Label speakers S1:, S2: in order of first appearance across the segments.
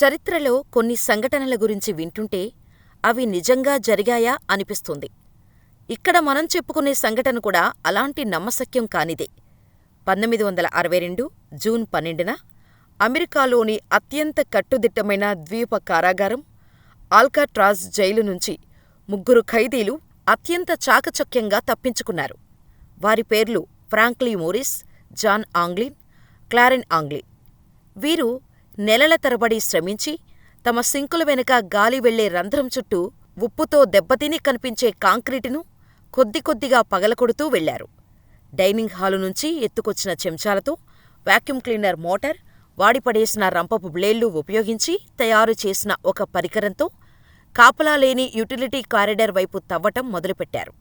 S1: చరిత్రలో కొన్ని సంఘటనల గురించి వింటుంటే అవి నిజంగా జరిగాయా అనిపిస్తుంది. ఇక్కడ మనం చెప్పుకునే సంఘటన కూడా అలాంటి నమ్మశక్యం కానిదే. పంతొమ్మిది వందల అరవై రెండు జూన్ పన్నెండున అమెరికాలోని అత్యంత కట్టుదిట్టమైన ద్వీప కారాగారం ఆల్కాట్రాజ్ జైలు నుంచి ముగ్గురు ఖైదీలు అత్యంత చాకచక్యంగా తప్పించుకున్నారు. వారి పేర్లు Frank Lee Morris, John Anglin, Clarence Anglin. వీరు నెలల తరబడి శ్రమించి తమ సింకుల వెనుక గాలి వెళ్ళే రంధ్రం చుట్టూ ఉప్పుతో దెబ్బతిని కనిపించే కాంక్రీటును కొద్ది కొద్దిగా పగలగొడుతూ వెళ్ళారు. డైనింగ్ హాలు నుంచి ఎత్తుకొచ్చిన చెంచాలతో, వాక్యూమ్ క్లీనర్ మోటార్, వాడిపడేసిన రంపపు బ్లేడ్లు ఉపయోగించి తయారు చేసిన ఒక పరికరంతో కాపలా లేని యుటిలిటీ కారిడార్ వైపు తవ్వటం మొదలుపెట్టారు.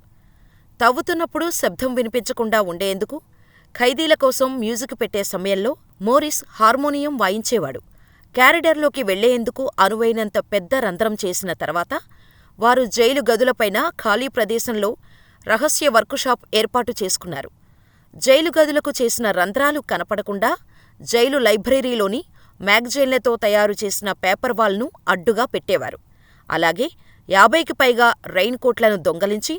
S1: తవ్వుతున్నప్పుడు శబ్దం వినిపించకుండా ఉండేందుకు ఖైదీల కోసం మ్యూజిక్ పెట్టే సమయంలో మోరిస్ హార్మోనియం వాయించేవాడు. కారిడార్లోకి వెళ్ళేందుకు అనువైనంత పెద్ద రంధ్రం చేసిన తర్వాత వారు జైలు గదులపైన ఖాళీ ప్రదేశంలో రహస్య వర్కుషాప్ ఏర్పాటు చేసుకున్నారు. జైలు గదులకు చేసిన రంధ్రాలు కనపడకుండా జైలు లైబ్రరీలోని మ్యాగజైన్లతో తయారు చేసిన పేపర్ వాల్ను అడ్డుగా పెట్టేవారు. అలాగే యాభైకి పైగా రెయిన్ కోట్లను దొంగిలించి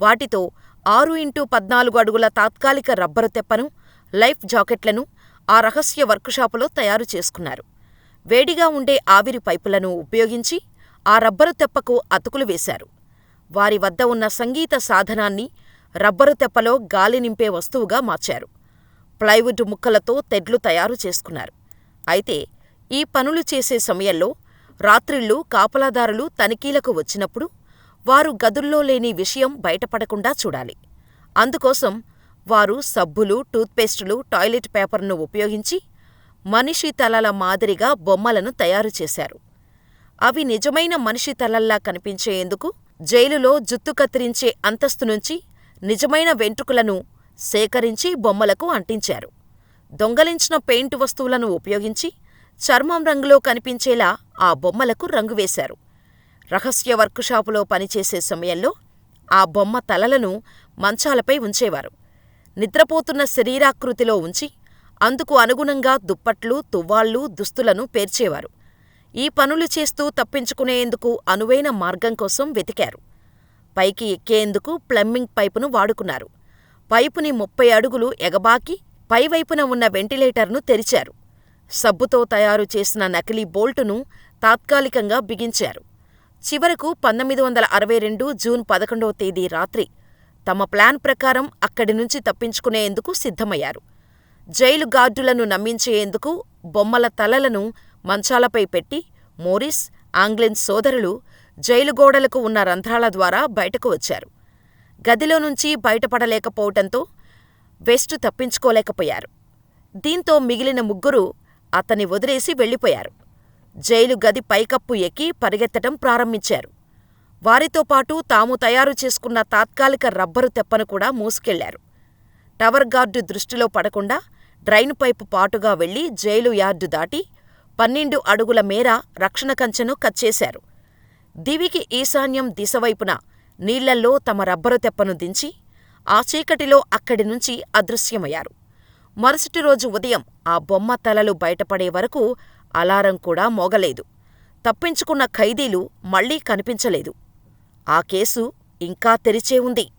S1: వాటితో ఆరు ఇంటూ పద్నాలుగు అడుగుల తాత్కాలిక రబ్బరు తెప్పను, లైఫ్ జాకెట్లను ఆ రహస్య వర్కుషాపులో తయారు చేసుకున్నారు. వేడిగా ఉండే ఆవిరి పైపులను ఉపయోగించి ఆ రబ్బరు తెప్పకు అతుకులు వేశారు. వారి వద్ద ఉన్న సంగీత సాధనాన్ని రబ్బరు తెప్పలో గాలి నింపే వస్తువుగా మార్చారు. ప్లైవుడ్ ముక్కలతో తెడ్లు తయారు చేసుకున్నారు. అయితే ఈ పనులు చేసే సమయంలో రాత్రిళ్ళు కాపలాదారులు తనిఖీలకు వచ్చినప్పుడు వారు గదుల్లో లేని విషయం బయటపడకుండా చూడాలి. అందుకోసం వారు సబ్బులు, టూత్పేస్టులు, టాయిలెట్ పేపర్ను ఉపయోగించి మనిషి తలల మాదిరిగా బొమ్మలను తయారు చేశారు అవి నిజమైన మనిషి తలల్లా కనిపించేందుకు జైలులో జుత్తు కత్తిరించే అంతస్తు నుంచి నిజమైన వెంట్రుకలను సేకరించి బొమ్మలకు అంటించారు. దొంగలించిన పెయింట్ వస్తువులను ఉపయోగించి చర్మం రంగులో కనిపించేలా ఆ బొమ్మలకు రంగు వేశారు. రహస్య వర్కుషాపులో పనిచేసే సమయంలో ఆ బొమ్మ తలలను మంచాలపై ఉంచేవారు. నిద్రపోతున్న శరీరాకృతిలో ఉంచి అందుకు అనుగుణంగా దుప్పట్లు, తువ్వాళ్ళు, దుస్తులను పేర్చేవారు. ఈ పనులు చేస్తూ తప్పించుకునేందుకు అనువైన మార్గం కోసం వెతికారు. పైకి ఎక్కేందుకు ప్లంబింగ్ పైపును వాడుకున్నారు. పైపుని ముప్పై అడుగులు ఎగబాకి పైవైపున ఉన్న వెంటిలేటర్ను తెరిచారు. సబ్బుతో తయారు చేసిన నకిలీ బోల్టును తాత్కాలికంగా బిగించారు. చివరకు పంతొమ్మిది వందల అరవై రెండు జూన్ పదకొండవ తేదీ రాత్రి తమ ప్లాన్ ప్రకారం అక్కడి నుంచి తప్పించుకునేందుకు సిద్ధమయ్యారు. జైలు గార్డులను నమ్మించేందుకు బొమ్మల తలలను మంచాలపై పెట్టి మోరిస్, ఆంగ్లిన్ సోదరులు జైలు గోడలకు ఉన్న రంధ్రాల ద్వారా బయటకు వచ్చారు. గదిలో నుంచి బయటపడలేకపోవటంతో వెస్ట్ తప్పించుకోలేకపోయారు. దీంతో మిగిలిన ముగ్గురు అతన్ని వదిలేసి వెళ్ళిపోయారు. జైలు గది పైకప్పు ఎక్కి పరిగెత్తటం ప్రారంభించారు. వారితో పాటు తాము తయారు చేసుకున్న తాత్కాలిక రబ్బరు తెప్పను కూడా మోసుకెళ్ళారు. టవర్ గార్డు దృష్టిలో పడకుండా డ్రైన్ పైపు పాటుగా వెళ్ళి జైలు యార్డు దాటి పన్నెండు అడుగుల మేర రక్షణ కంచెను కచ్చేశారు. దివికి ఈశాన్యం దిశవైపున నీళ్ళల్లో తమ రబ్బరు తెప్పను దించి ఆ చీకటిలో అక్కడి నుంచి అదృశ్యమయ్యారు. మరుసటి రోజు ఉదయం ఆ బొమ్మ తలలు బయటపడే వరకు అలారం కూడా మోగలేదు. తప్పించుకున్న ఖైదీలు మళ్ళీ కనిపించలేదు. ఆ కేసు ఇంకా తెరిచే ఉంది.